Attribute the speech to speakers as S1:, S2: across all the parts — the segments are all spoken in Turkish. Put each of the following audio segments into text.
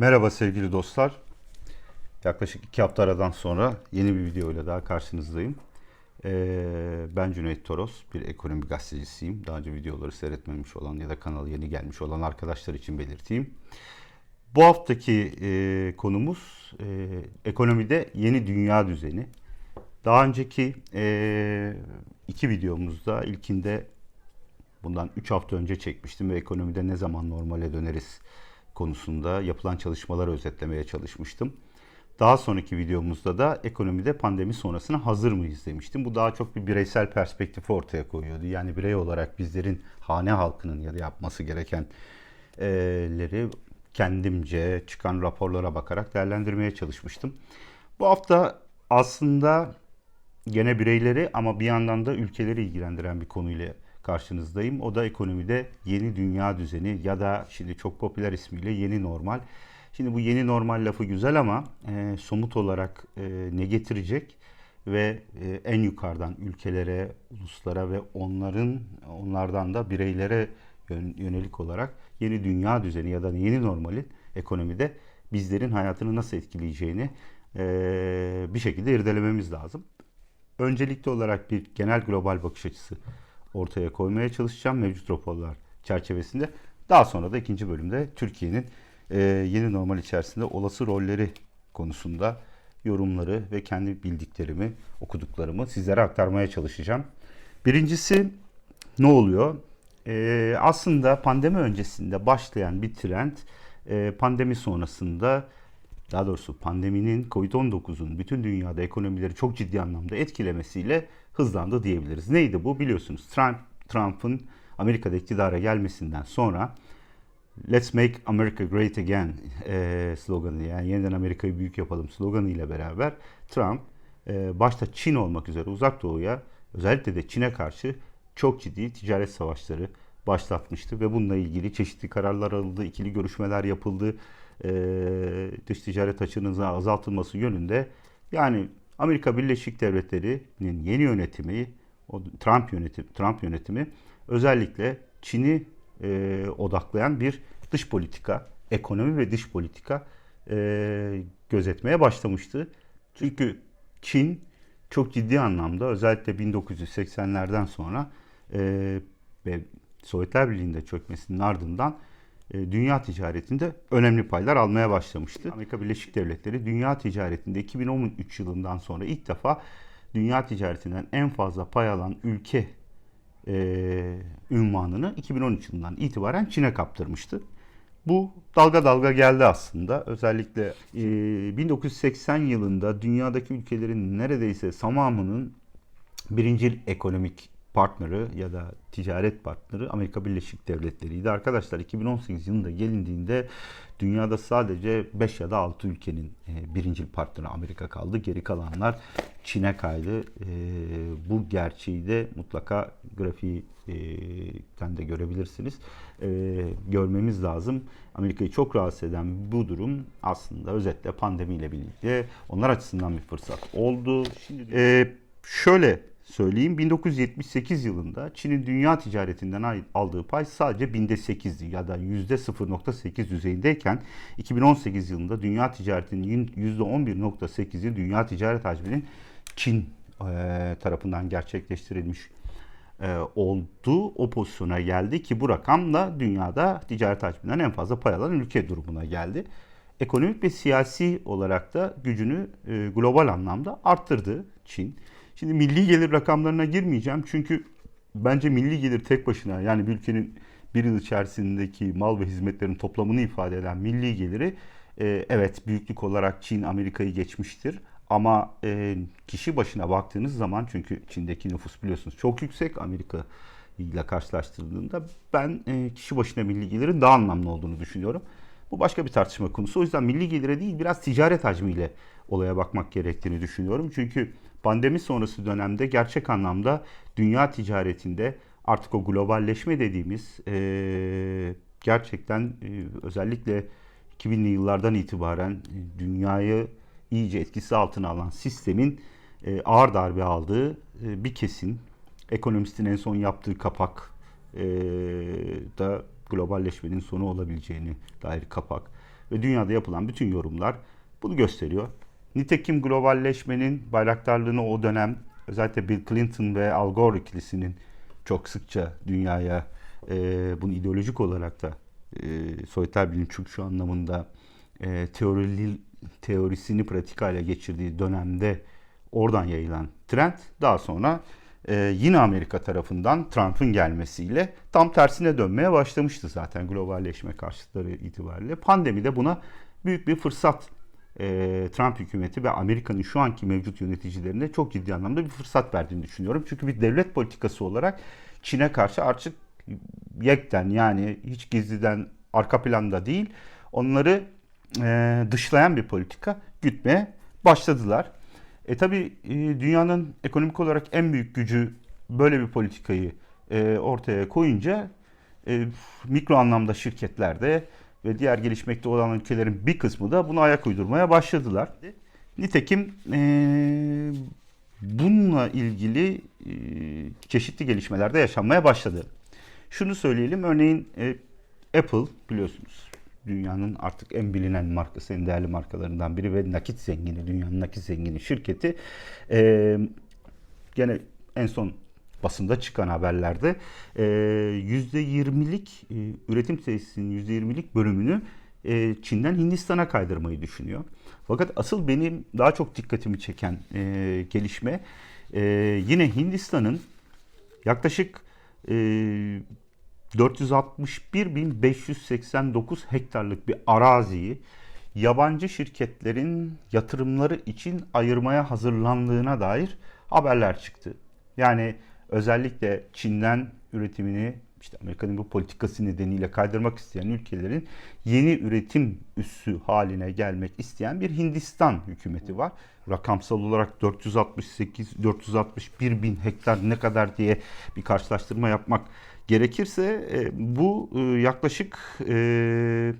S1: Merhaba sevgili dostlar. Yaklaşık iki hafta aradan sonra yeni bir video ile daha karşınızdayım. Ee, ben Cüneyt Toros, bir ekonomi gazetecisiyim. Daha önce videoları seyretmemiş olan ya da kanala yeni gelmiş olan arkadaşlar için belirteyim. Bu haftaki e, konumuz e, ekonomide yeni dünya düzeni. Daha önceki e, iki videomuzda ilkinde bundan 3 hafta önce çekmiştim ve ekonomide ne zaman normale döneriz konusunda yapılan çalışmaları özetlemeye çalışmıştım. Daha sonraki videomuzda da ekonomide pandemi sonrasına hazır mıyız demiştim. Bu daha çok bir bireysel perspektifi ortaya koyuyordu. Yani birey olarak bizlerin hane halkının ya da yapması gerekenleri kendimce çıkan raporlara bakarak değerlendirmeye çalışmıştım. Bu hafta aslında gene bireyleri ama bir yandan da ülkeleri ilgilendiren bir konuyla karşınızdayım. O da ekonomide yeni dünya düzeni ya da şimdi çok popüler ismiyle yeni normal. Şimdi bu yeni normal lafı güzel ama e, somut olarak e, ne getirecek ve e, en yukarıdan ülkelere, uluslara ve onların onlardan da bireylere yön- yönelik olarak yeni dünya düzeni ya da yeni normalin ekonomide bizlerin hayatını nasıl etkileyeceğini e, bir şekilde irdelememiz lazım. Öncelikli olarak bir genel global bakış açısı ortaya koymaya çalışacağım mevcut raporlar çerçevesinde. Daha sonra da ikinci bölümde Türkiye'nin e, yeni normal içerisinde olası rolleri konusunda yorumları ve kendi bildiklerimi, okuduklarımı sizlere aktarmaya çalışacağım. Birincisi ne oluyor? E, aslında pandemi öncesinde başlayan bir trend e, pandemi sonrasında daha doğrusu pandeminin Covid-19'un bütün dünyada ekonomileri çok ciddi anlamda etkilemesiyle hızlandı diyebiliriz. Neydi bu? Biliyorsunuz Trump Trump'ın Amerika'da iktidara gelmesinden sonra Let's Make America Great Again e, sloganı yani yeniden Amerika'yı büyük yapalım sloganı ile beraber Trump e, başta Çin olmak üzere uzak doğuya özellikle de Çin'e karşı çok ciddi ticaret savaşları başlatmıştı ve bununla ilgili çeşitli kararlar alındı, ikili görüşmeler yapıldı, e, dış ticaret açığının azaltılması yönünde yani Amerika Birleşik Devletleri'nin yeni yönetimi, o Trump yönetimi, Trump yönetimi özellikle Çin'i e, odaklayan bir dış politika, ekonomi ve dış politika e, gözetmeye başlamıştı. Çünkü Çin çok ciddi anlamda özellikle 1980'lerden sonra e, ve Sovyetler Birliği'nde çökmesinin ardından dünya ticaretinde önemli paylar almaya başlamıştı. Amerika Birleşik Devletleri dünya ticaretinde 2013 yılından sonra ilk defa dünya ticaretinden en fazla pay alan ülke e, ünvanını 2013 yılından itibaren Çin'e kaptırmıştı. Bu dalga dalga geldi aslında. Özellikle e, 1980 yılında dünyadaki ülkelerin neredeyse tamamının birinci ekonomik partneri ya da ticaret partneri Amerika Birleşik Devletleri'ydi. Arkadaşlar 2018 yılında gelindiğinde dünyada sadece 5 ya da 6 ülkenin e, birincil partneri Amerika kaldı. Geri kalanlar Çin'e kaydı. E, bu gerçeği de mutlaka grafikten de görebilirsiniz. E, görmemiz lazım. Amerika'yı çok rahatsız eden bu durum aslında özetle pandemiyle birlikte onlar açısından bir fırsat oldu. Şimdi e, şöyle söyleyeyim. 1978 yılında Çin'in dünya ticaretinden aldığı pay sadece binde 8'di ya da %0.8 düzeyindeyken 2018 yılında dünya ticaretinin %11.8'i dünya ticaret hacminin Çin tarafından gerçekleştirilmiş e, oldu. O pozisyona geldi ki bu rakamla dünyada ticaret hacminden en fazla pay alan ülke durumuna geldi. Ekonomik ve siyasi olarak da gücünü global anlamda arttırdı Çin. Şimdi milli gelir rakamlarına girmeyeceğim çünkü bence milli gelir tek başına yani bir ülkenin bir yıl içerisindeki mal ve hizmetlerin toplamını ifade eden milli geliri e, evet büyüklük olarak Çin Amerika'yı geçmiştir. Ama e, kişi başına baktığınız zaman çünkü Çin'deki nüfus biliyorsunuz çok yüksek Amerika ile karşılaştırıldığında ben e, kişi başına milli gelirin daha anlamlı olduğunu düşünüyorum. Bu başka bir tartışma konusu. O yüzden milli gelire değil biraz ticaret hacmiyle olaya bakmak gerektiğini düşünüyorum. Çünkü pandemi sonrası dönemde gerçek anlamda dünya ticaretinde artık o globalleşme dediğimiz e, gerçekten e, özellikle 2000'li yıllardan itibaren dünyayı iyice etkisi altına alan sistemin e, ağır darbe aldığı e, bir kesin. Ekonomistin en son yaptığı kapak e, da globalleşmenin sonu olabileceğini dair kapak ve dünyada yapılan bütün yorumlar bunu gösteriyor. Nitekim globalleşmenin bayraktarlığını o dönem özellikle Bill Clinton ve Al Gore ikilisinin çok sıkça dünyaya e, bunu ideolojik olarak da e, soyutar bilim çöküşü anlamında e, teorili, teorisini pratik hale geçirdiği dönemde oradan yayılan trend daha sonra e, yine Amerika tarafından Trump'ın gelmesiyle tam tersine dönmeye başlamıştı zaten globalleşme karşıtları itibariyle. Pandemi de buna büyük bir fırsat e, Trump hükümeti ve Amerika'nın şu anki mevcut yöneticilerine çok ciddi anlamda bir fırsat verdiğini düşünüyorum. Çünkü bir devlet politikası olarak Çin'e karşı artık yekten yani hiç gizliden arka planda değil onları e, dışlayan bir politika gütmeye başladılar. E tabi e, dünyanın ekonomik olarak en büyük gücü böyle bir politikayı e, ortaya koyunca e, mikro anlamda şirketlerde ve diğer gelişmekte olan ülkelerin bir kısmı da buna ayak uydurmaya başladılar. Nitekim e, bununla ilgili e, çeşitli gelişmeler de yaşanmaya başladı. Şunu söyleyelim, örneğin e, Apple biliyorsunuz dünyanın artık en bilinen markası, en değerli markalarından biri ve nakit zengini, dünyanın nakit zengini şirketi. E, gene en son basında çıkan haberlerde e, %20'lik e, üretim tesisinin %20'lik bölümünü e, Çin'den Hindistan'a kaydırmayı düşünüyor. Fakat asıl benim daha çok dikkatimi çeken e, gelişme e, yine Hindistan'ın yaklaşık e, 461.589 hektarlık bir araziyi yabancı şirketlerin yatırımları için ayırmaya hazırlandığına dair haberler çıktı. Yani özellikle Çin'den üretimini işte Amerika'nın bu politikası nedeniyle kaydırmak isteyen ülkelerin yeni üretim üssü haline gelmek isteyen bir Hindistan hükümeti var. Rakamsal olarak 468 461 bin hektar ne kadar diye bir karşılaştırma yapmak gerekirse e, bu e, yaklaşık e,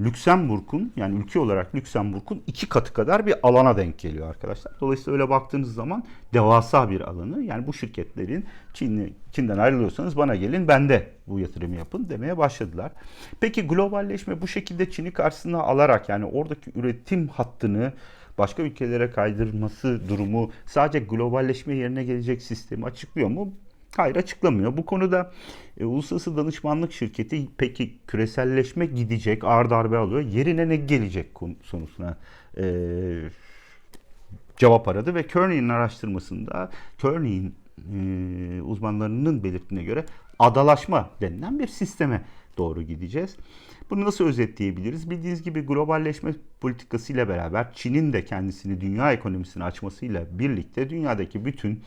S1: Lüksemburg'un yani ülke olarak Lüksemburg'un iki katı kadar bir alana denk geliyor arkadaşlar. Dolayısıyla öyle baktığınız zaman devasa bir alanı yani bu şirketlerin Çin'li, Çin'den ayrılıyorsanız bana gelin bende bu yatırımı yapın demeye başladılar. Peki globalleşme bu şekilde Çin'i karşısına alarak yani oradaki üretim hattını başka ülkelere kaydırması durumu sadece globalleşme yerine gelecek sistemi açıklıyor mu? Hayır açıklamıyor. Bu konuda e, Uluslararası Danışmanlık Şirketi peki küreselleşme gidecek, ağır darbe alıyor. Yerine ne gelecek konusuna e, cevap aradı ve Kearney'in araştırmasında Kearney'in e, uzmanlarının belirttiğine göre adalaşma denilen bir sisteme doğru gideceğiz. Bunu nasıl özetleyebiliriz? Bildiğiniz gibi globalleşme politikasıyla beraber Çin'in de kendisini dünya ekonomisine açmasıyla birlikte dünyadaki bütün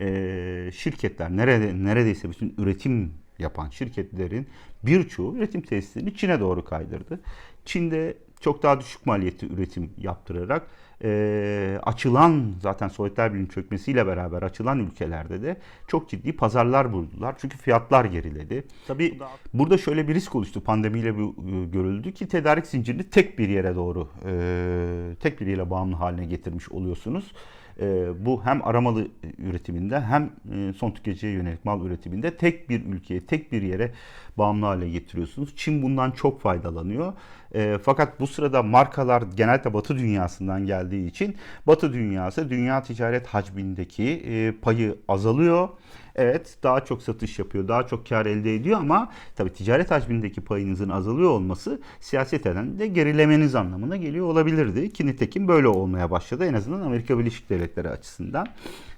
S1: e, şirketler nerede neredeyse bütün üretim yapan şirketlerin birçoğu üretim tesislerini Çin'e doğru kaydırdı. Çin'de çok daha düşük maliyetli üretim yaptırarak e, açılan zaten Sovyetler Birliği'nin çökmesiyle beraber açılan ülkelerde de çok ciddi pazarlar buldular. Çünkü fiyatlar geriledi. Tabii burada şöyle bir risk oluştu pandemiyle bu e, görüldü ki tedarik zincirini tek bir yere doğru e, tek bir yere bağımlı haline getirmiş oluyorsunuz. E, bu hem aramalı üretiminde hem e, son tüketiciye yönelik mal üretiminde tek bir ülkeye, tek bir yere bağımlı hale getiriyorsunuz. Çin bundan çok faydalanıyor. E, fakat bu sırada markalar genelde Batı dünyasından geldiği için Batı dünyası dünya ticaret hacmindeki e, payı azalıyor. Evet daha çok satış yapıyor, daha çok kar elde ediyor ama tabii ticaret hacmindeki payınızın azalıyor olması siyaseten de gerilemeniz anlamına geliyor olabilirdi. Ki nitekim böyle olmaya başladı en azından Amerika Birleşik Devletleri açısından.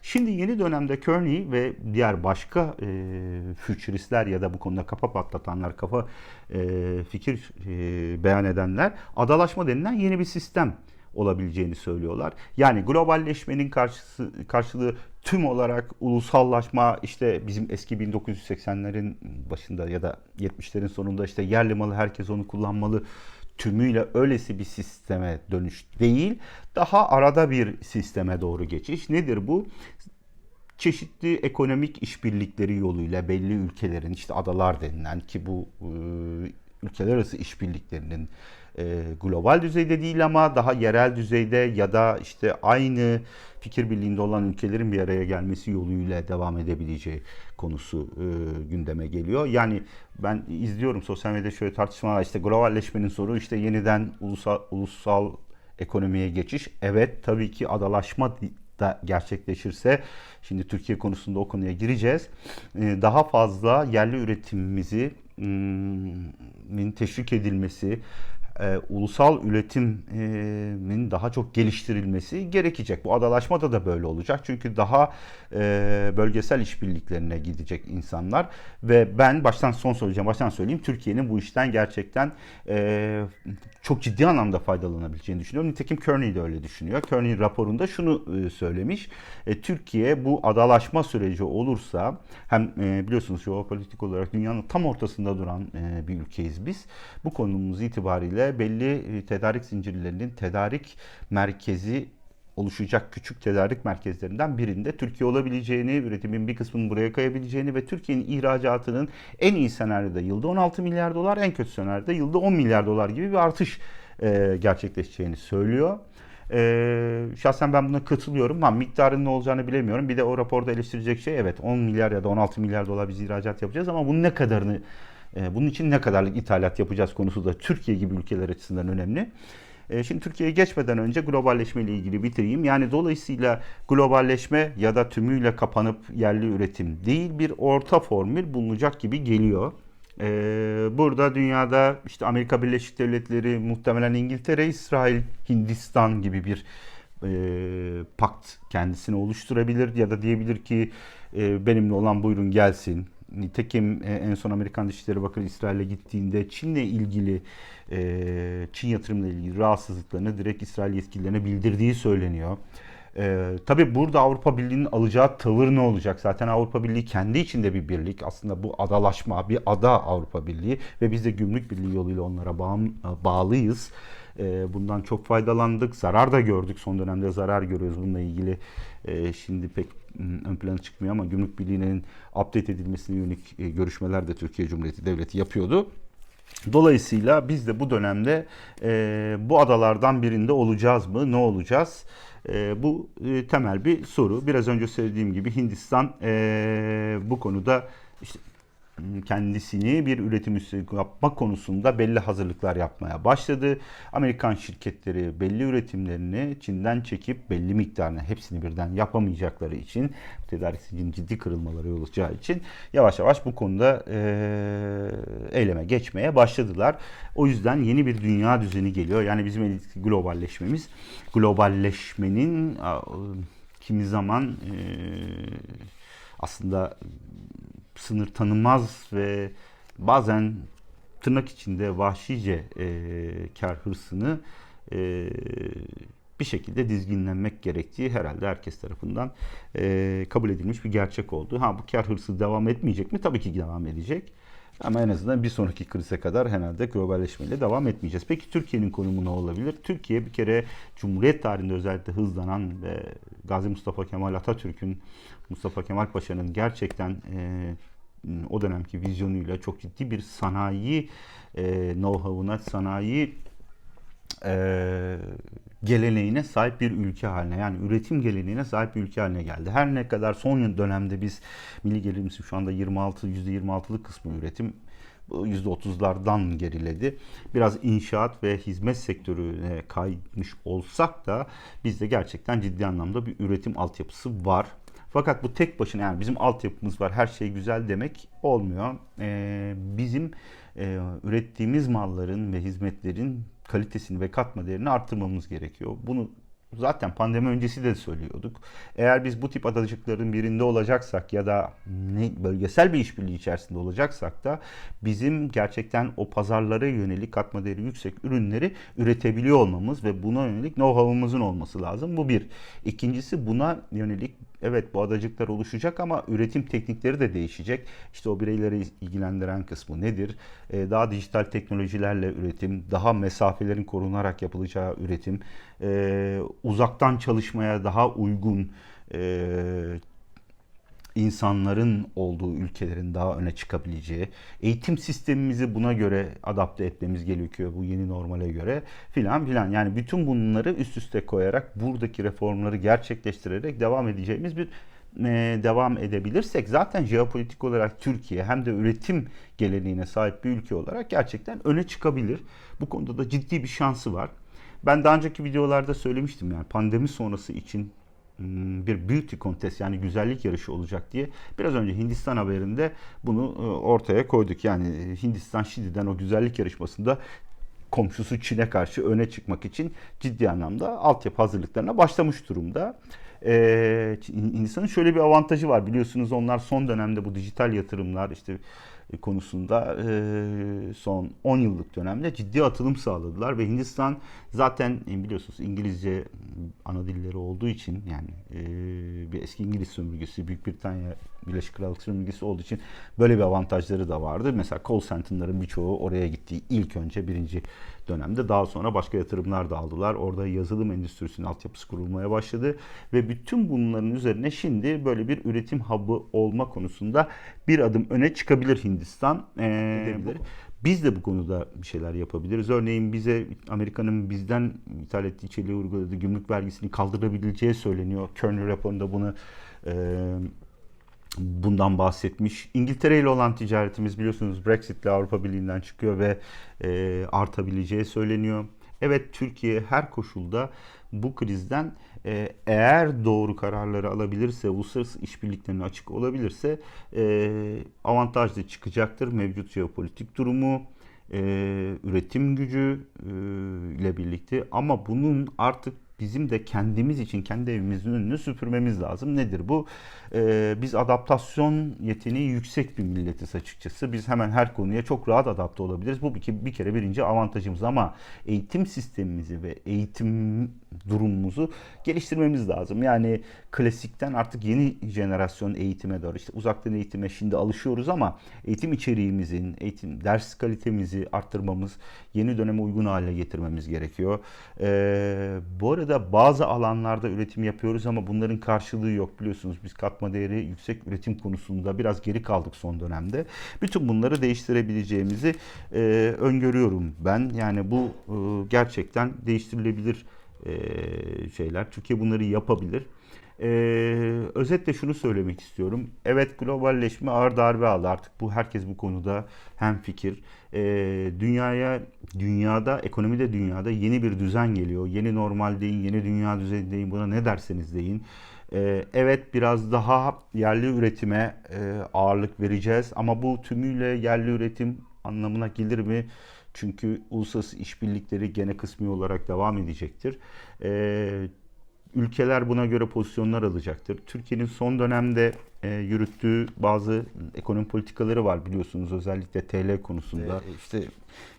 S1: Şimdi yeni dönemde Kearney ve diğer başka e, fütüristler ya da bu konuda kafa patlatanlar, kafa e, fikir e, beyan edenler adalaşma denilen yeni bir sistem olabileceğini söylüyorlar. Yani globalleşmenin karşısı, karşılığı tüm olarak ulusallaşma işte bizim eski 1980'lerin başında ya da 70'lerin sonunda işte yerli malı herkes onu kullanmalı tümüyle öylesi bir sisteme dönüş değil. Daha arada bir sisteme doğru geçiş. Nedir bu? çeşitli ekonomik işbirlikleri yoluyla belli ülkelerin işte adalar denilen ki bu ülkeler arası işbirliklerinin e, global düzeyde değil ama daha yerel düzeyde ya da işte aynı fikir birliğinde olan ülkelerin bir araya gelmesi yoluyla devam edebileceği konusu e, gündeme geliyor. Yani ben izliyorum sosyal medyada şöyle tartışmalar işte globalleşmenin soru işte yeniden ulusal, ulusal ekonomiye geçiş. Evet tabii ki adalaşma da gerçekleşirse şimdi Türkiye konusunda o konuya gireceğiz. E, daha fazla yerli üretimimizi teşvik edilmesi, e, ulusal üretimin daha çok geliştirilmesi gerekecek. Bu adalaşmada da böyle olacak. Çünkü daha e, bölgesel işbirliklerine gidecek insanlar ve ben baştan son söyleyeceğim, baştan söyleyeyim Türkiye'nin bu işten gerçekten e, çok ciddi anlamda faydalanabileceğini düşünüyorum. Nitekim Kearney de öyle düşünüyor. Kearney raporunda şunu e, söylemiş. E, Türkiye bu adalaşma süreci olursa hem e, biliyorsunuz jeopolitik olarak dünyanın tam ortasında duran e, bir ülkeyiz biz. Bu konumuz itibariyle belli e, tedarik zincirlerinin tedarik merkezi oluşacak küçük tedarik merkezlerinden birinde Türkiye olabileceğini, üretimin bir kısmının buraya kayabileceğini ve Türkiye'nin ihracatının en iyi senaryoda yılda 16 milyar dolar, en kötü senaryoda yılda 10 milyar dolar gibi bir artış e, gerçekleşeceğini söylüyor. E, şahsen ben buna katılıyorum. Ha, miktarın ne olacağını bilemiyorum. Bir de o raporda eleştirecek şey evet 10 milyar ya da 16 milyar dolar biz ihracat yapacağız ama bunun ne kadarını bunun için ne kadarlık ithalat yapacağız konusu da Türkiye gibi ülkeler açısından önemli. E, şimdi Türkiye'ye geçmeden önce globalleşme ile ilgili bitireyim. Yani dolayısıyla globalleşme ya da tümüyle kapanıp yerli üretim değil bir orta formül bulunacak gibi geliyor. E, burada dünyada işte Amerika Birleşik Devletleri, muhtemelen İngiltere, İsrail, Hindistan gibi bir e, pakt kendisini oluşturabilir ya da diyebilir ki e, benimle olan buyurun gelsin Nitekim e, en son Amerikan Dışişleri Bakanı İsrail'e gittiğinde Çin'le ilgili e, Çin yatırımla ilgili rahatsızlıklarını direkt İsrail yetkililerine bildirdiği söyleniyor. Ee, tabii burada Avrupa Birliği'nin alacağı tavır ne olacak? Zaten Avrupa Birliği kendi içinde bir birlik. Aslında bu adalaşma, bir ada Avrupa Birliği ve biz de gümrük birliği yoluyla onlara bağ, bağlıyız. Ee, bundan çok faydalandık. Zarar da gördük. Son dönemde zarar görüyoruz bununla ilgili. Ee, şimdi pek ön plana çıkmıyor ama gümrük birliğinin update edilmesine yönelik e, görüşmeler de Türkiye Cumhuriyeti Devleti yapıyordu. Dolayısıyla biz de bu dönemde e, bu adalardan birinde olacağız mı? Ne olacağız? E, bu e, temel bir soru. Biraz önce söylediğim gibi Hindistan e, bu konuda işte kendisini bir üretim üssü yapma konusunda belli hazırlıklar yapmaya başladı. Amerikan şirketleri belli üretimlerini Çin'den çekip belli miktarını hepsini birden yapamayacakları için tedarik zincirinin ciddi kırılmaları olacağı için yavaş yavaş bu konuda e, eyleme geçmeye başladılar. O yüzden yeni bir dünya düzeni geliyor. Yani bizim globalleşmemiz globalleşmenin kimi zaman e, aslında sınır tanımaz ve bazen tırnak içinde vahşice e, kar hırsını e, bir şekilde dizginlenmek gerektiği herhalde herkes tarafından e, kabul edilmiş bir gerçek oldu. Ha bu kar hırsı devam etmeyecek mi? Tabii ki devam edecek. Ama en azından bir sonraki krize kadar herhalde globalleşmeyle devam etmeyeceğiz. Peki Türkiye'nin konumu ne olabilir? Türkiye bir kere Cumhuriyet tarihinde özellikle hızlanan ve Gazi Mustafa Kemal Atatürk'ün Mustafa Kemal Paşa'nın gerçekten e, o dönemki vizyonuyla çok ciddi bir sanayi e, know-how'una, sanayi e, geleneğine sahip bir ülke haline yani üretim geleneğine sahip bir ülke haline geldi. Her ne kadar son dönemde biz milli gelirimizin şu anda 26 %26'lık kısmı üretim %30'lardan geriledi. Biraz inşaat ve hizmet sektörüne kaymış olsak da bizde gerçekten ciddi anlamda bir üretim altyapısı var. Fakat bu tek başına yani bizim altyapımız var her şey güzel demek olmuyor. Ee, bizim e, ürettiğimiz malların ve hizmetlerin kalitesini ve katma değerini arttırmamız gerekiyor. Bunu zaten pandemi öncesi de söylüyorduk. Eğer biz bu tip adacıkların birinde olacaksak ya da ne, bölgesel bir işbirliği içerisinde olacaksak da bizim gerçekten o pazarlara yönelik katma değeri yüksek ürünleri üretebiliyor olmamız ve buna yönelik know-how'ımızın olması lazım. Bu bir. İkincisi buna yönelik evet bu adacıklar oluşacak ama üretim teknikleri de değişecek. İşte o bireyleri ilgilendiren kısmı nedir? Ee, daha dijital teknolojilerle üretim, daha mesafelerin korunarak yapılacağı üretim, e, uzaktan çalışmaya daha uygun e, insanların olduğu ülkelerin daha öne çıkabileceği, eğitim sistemimizi buna göre adapte etmemiz gerekiyor bu yeni normale göre filan filan. Yani bütün bunları üst üste koyarak buradaki reformları gerçekleştirerek devam edeceğimiz bir e, devam edebilirsek zaten jeopolitik olarak Türkiye hem de üretim geleneğine sahip bir ülke olarak gerçekten öne çıkabilir. Bu konuda da ciddi bir şansı var. Ben daha önceki videolarda söylemiştim yani pandemi sonrası için bir beauty contest yani güzellik yarışı olacak diye biraz önce Hindistan haberinde bunu e, ortaya koyduk. Yani Hindistan şimdiden o güzellik yarışmasında komşusu Çin'e karşı öne çıkmak için ciddi anlamda altyapı hazırlıklarına başlamış durumda. Ee, Hindistan'ın şöyle bir avantajı var biliyorsunuz onlar son dönemde bu dijital yatırımlar işte konusunda e, son 10 yıllık dönemde ciddi atılım sağladılar ve Hindistan zaten e, biliyorsunuz İngilizce ana dilleri olduğu için yani e, bir eski İngiliz sömürgesi Büyük Britanya Birleşik Krallık sömürgesi olduğu için böyle bir avantajları da vardı. Mesela call center'ların birçoğu oraya gittiği ilk önce birinci dönemde daha sonra başka yatırımlar da aldılar. Orada yazılım endüstrisinin altyapısı kurulmaya başladı ve bütün bunların üzerine şimdi böyle bir üretim hub'ı olma konusunda bir adım öne çıkabilir Hindistan. Ee, biz de bu konuda bir şeyler yapabiliriz. Örneğin bize Amerika'nın bizden ithal ettiği içeriği uyguladığı gümrük vergisini kaldırabileceği söyleniyor. Kerner raporunda bunu e, bundan bahsetmiş. İngiltere ile olan ticaretimiz biliyorsunuz Brexit ile Avrupa Birliği'nden çıkıyor ve e, artabileceği söyleniyor. Evet Türkiye her koşulda bu krizden e, eğer doğru kararları alabilirse, uluslararası işbirliklerine açık olabilirse e, avantajlı çıkacaktır. Mevcut jeopolitik durumu, e, üretim gücü e, ile birlikte ama bunun artık bizim de kendimiz için kendi evimizin önünü süpürmemiz lazım. Nedir bu? Ee, biz adaptasyon yeteneği yüksek bir milletiz açıkçası. Biz hemen her konuya çok rahat adapte olabiliriz. Bu bir, bir kere birinci avantajımız ama eğitim sistemimizi ve eğitim durumumuzu geliştirmemiz lazım. Yani klasikten artık yeni jenerasyon eğitime doğru işte uzaktan eğitime şimdi alışıyoruz ama eğitim içeriğimizin, eğitim ders kalitemizi arttırmamız, yeni döneme uygun hale getirmemiz gerekiyor. Ee, bu arada bazı alanlarda üretim yapıyoruz ama bunların karşılığı yok biliyorsunuz. Biz katma değeri yüksek üretim konusunda biraz geri kaldık son dönemde. Bütün bunları değiştirebileceğimizi e, öngörüyorum ben. Yani bu e, gerçekten değiştirilebilir e, şeyler. Türkiye bunları yapabilir. Ee, özetle şunu söylemek istiyorum. Evet globalleşme ağır darbe aldı. Artık bu herkes bu konuda hem fikir. Ee, dünyaya dünyada ekonomide dünyada yeni bir düzen geliyor. Yeni normal deyin, yeni dünya düzeni deyin. Buna ne derseniz deyin. Ee, evet biraz daha yerli üretime e, ağırlık vereceğiz ama bu tümüyle yerli üretim anlamına gelir mi? Çünkü uluslararası işbirlikleri gene kısmi olarak devam edecektir. Ee, ülkeler buna göre pozisyonlar alacaktır. Türkiye'nin son dönemde e, yürüttüğü bazı ekonomi politikaları var biliyorsunuz özellikle TL konusunda. E, işte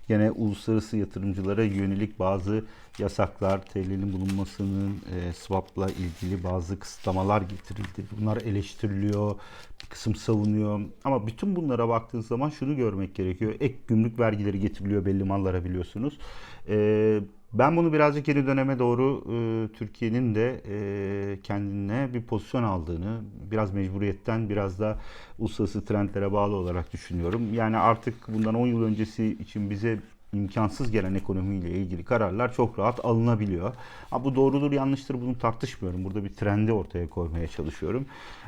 S1: gene uluslararası yatırımcılara yönelik bazı yasaklar, TL'nin bulunmasının e, swap'la ilgili bazı kısıtlamalar getirildi. Bunlar eleştiriliyor, bir kısım savunuyor. Ama bütün bunlara baktığın zaman şunu görmek gerekiyor. Ek gümrük vergileri getiriliyor belli mallara biliyorsunuz. E, ben bunu birazcık yeni döneme doğru e, Türkiye'nin de e, kendine bir pozisyon aldığını, biraz mecburiyetten biraz da uluslararası trendlere bağlı olarak düşünüyorum. Yani artık bundan 10 yıl öncesi için bize imkansız gelen ekonomiyle ilgili kararlar çok rahat alınabiliyor. Ha, bu doğrudur yanlıştır bunu tartışmıyorum. Burada bir trendi ortaya koymaya çalışıyorum.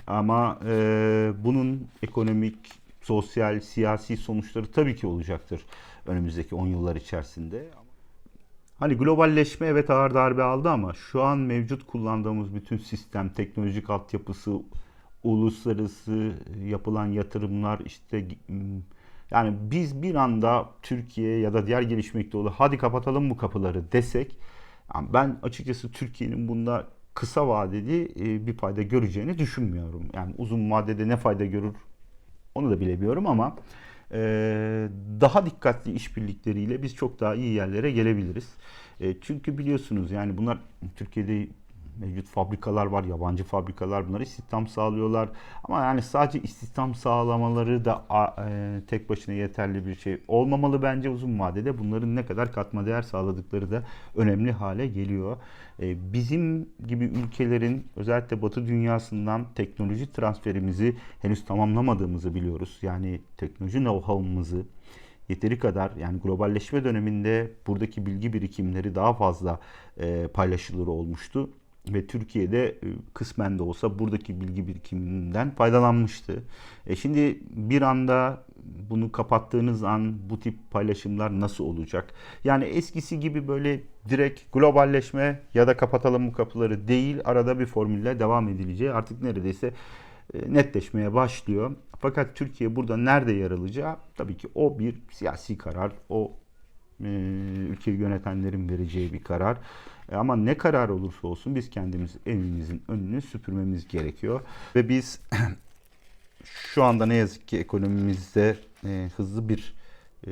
S1: Ama e, bunun ekonomik, sosyal, siyasi sonuçları tabii ki olacaktır önümüzdeki 10 yıllar içerisinde. Hani globalleşme evet ağır darbe aldı ama şu an mevcut kullandığımız bütün sistem, teknolojik altyapısı, uluslararası yapılan yatırımlar işte yani biz bir anda Türkiye ya da diğer gelişmekte olan hadi kapatalım bu kapıları desek yani ben açıkçası Türkiye'nin bunda kısa vadeli e, bir fayda göreceğini düşünmüyorum. Yani uzun vadede ne fayda görür onu da bilemiyorum ama ee, daha dikkatli işbirlikleriyle biz çok daha iyi yerlere gelebiliriz. Ee, çünkü biliyorsunuz yani bunlar Türkiye'de mevcut fabrikalar var, yabancı fabrikalar bunlar istihdam sağlıyorlar. Ama yani sadece istihdam sağlamaları da e, tek başına yeterli bir şey olmamalı bence uzun vadede. Bunların ne kadar katma değer sağladıkları da önemli hale geliyor. E, bizim gibi ülkelerin özellikle Batı dünyasından teknoloji transferimizi henüz tamamlamadığımızı biliyoruz. Yani teknoloji know-how'ımızı yeteri kadar yani globalleşme döneminde buradaki bilgi birikimleri daha fazla e, paylaşılır olmuştu ve Türkiye'de e, kısmen de olsa buradaki bilgi birikiminden faydalanmıştı. E şimdi bir anda bunu kapattığınız an bu tip paylaşımlar nasıl olacak? Yani eskisi gibi böyle direkt globalleşme ya da kapatalım bu kapıları değil arada bir formülle devam edileceği artık neredeyse netleşmeye başlıyor. Fakat Türkiye burada nerede yer alacağı tabii ki o bir siyasi karar. O e, ülkeyi yönetenlerin vereceği bir karar. E, ama ne karar olursa olsun biz kendimiz evimizin önünü süpürmemiz gerekiyor. Ve biz şu anda ne yazık ki ekonomimizde e, hızlı bir e,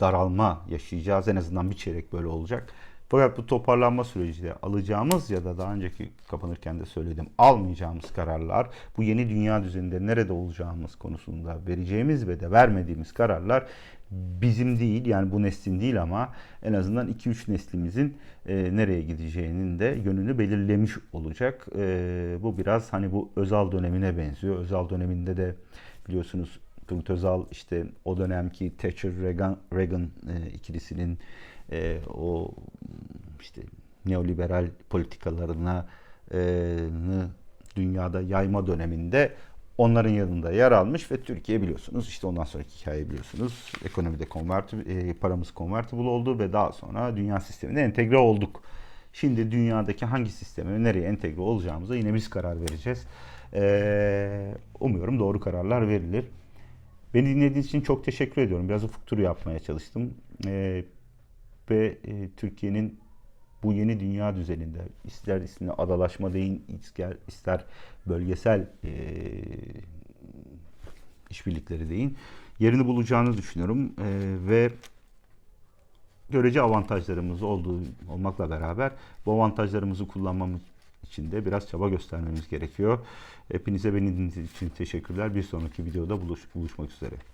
S1: daralma yaşayacağız. En azından bir çeyrek böyle olacak. Fakat bu toparlanma sürecinde alacağımız ya da daha önceki kapanırken de söyledim almayacağımız kararlar bu yeni dünya düzeninde nerede olacağımız konusunda vereceğimiz ve de vermediğimiz kararlar bizim değil yani bu neslin değil ama en azından 2-3 neslimizin e, nereye gideceğinin de yönünü belirlemiş olacak. E, bu biraz hani bu Özal dönemine benziyor. Özal döneminde de biliyorsunuz Turgut Özal işte o dönemki Thatcher Reagan, Reagan e, ikilisinin e, o işte neoliberal politikalarına e, dünyada yayma döneminde onların yanında yer almış ve Türkiye biliyorsunuz işte ondan sonraki hikayeyi biliyorsunuz. Ekonomide konverti, e, paramız convertible oldu ve daha sonra dünya sistemine entegre olduk. Şimdi dünyadaki hangi sisteme nereye entegre olacağımıza yine biz karar vereceğiz. E, umuyorum doğru kararlar verilir. Beni dinlediğiniz için çok teşekkür ediyorum. Biraz ufuk turu yapmaya çalıştım. E, ve e, Türkiye'nin bu yeni dünya düzeninde ister ismine adalaşma deyin, ister, ister bölgesel e, işbirlikleri deyin yerini bulacağını düşünüyorum E, ve görece avantajlarımız olduğu olmakla beraber bu avantajlarımızı kullanmamız için de biraz çaba göstermemiz gerekiyor. Hepinize beni dinlediğiniz için teşekkürler. Bir sonraki videoda buluş, buluşmak üzere.